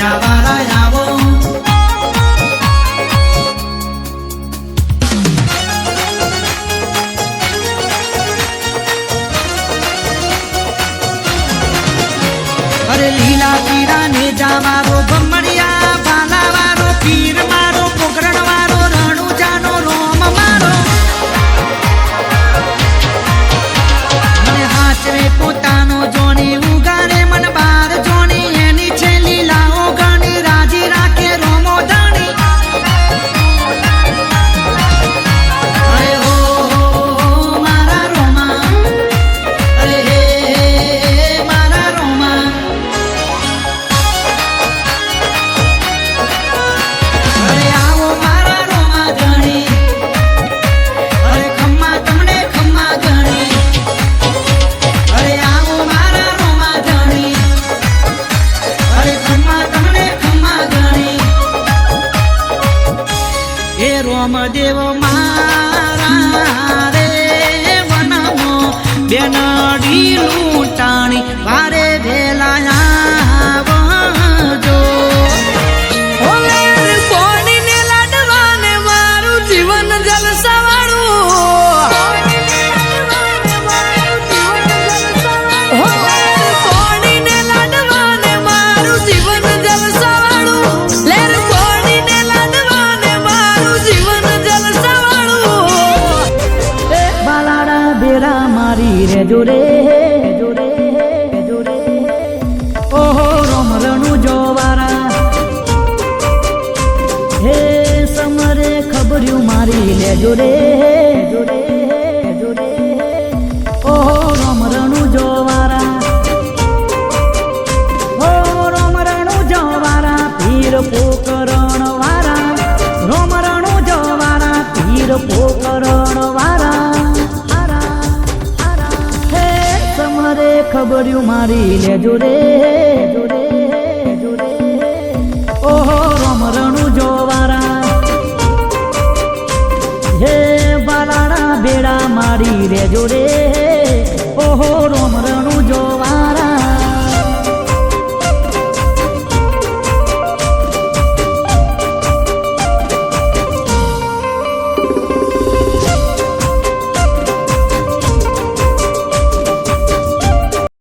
વાળા આવો અરે લીલા પીરા ને જાવારો ભમણિયા દેવ મારા રે વનમો બેન ભેજુરે ભેજુરે ભેજુરે ઓહો રોમરણું જોવારા. હે સમરે ખબર્યું મારી લેજો રે જોડે ખબર્યું મારી લેજો રે ઓહો રમરણું જોવારા. હે બાલાણા બેડા મારી લેજો રે. ઓહો